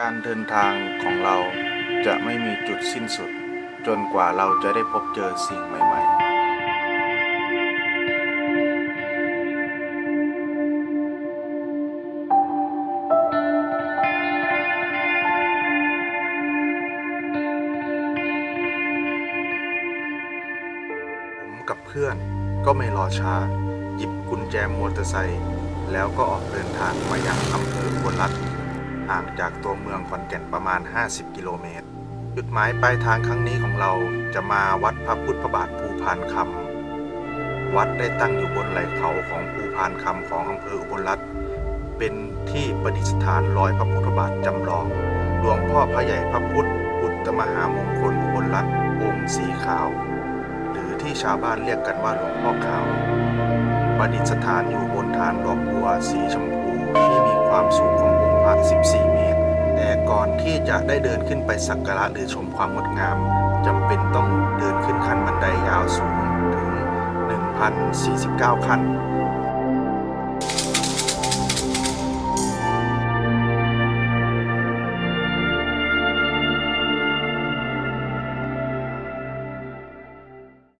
การเดินทางของเราจะไม่มีจุดสิ้นสุด จนกว่าเราจะได้พบเจอสิ่งใหม่ๆผมกับเพื่อนก็ไม่รอช้า หยิบกุญแจมอเตอร์ไซค์แล้วก็ออกเดินทางมายังอำเภออุบลรัตน์ ห่างจากตัวเมืองขอนแก่นประมาณ 50 กิโลเมตร จุดหมายปลายทางครั้งนี้ของเราจะมาวัดพระพุทธบาทภูพานคำ วัดได้ตั้งอยู่บนไหล่เขาของภูพานคำของอำเภออุบลรัตน์เป็นที่ประดิษฐานรอยพระพุทธบาทจำลองหลวงพ่อพระใหญ่พระพุทธอุตตมหามงคลอุบลรัตน์องค์สีขาว หรือที่ชาวบ้านเรียกกันว่าหลวงพ่อขาวประดิษฐานอยู่บนฐานดอกบัวสีชมพูที่มีความสูง ที่จะได้เดินขึ้นไปสักการะหรือชมความงดงามจำเป็นต้องเดินขึ้นขั้นบันไดยาวสูงถึง 1,049 ขั้น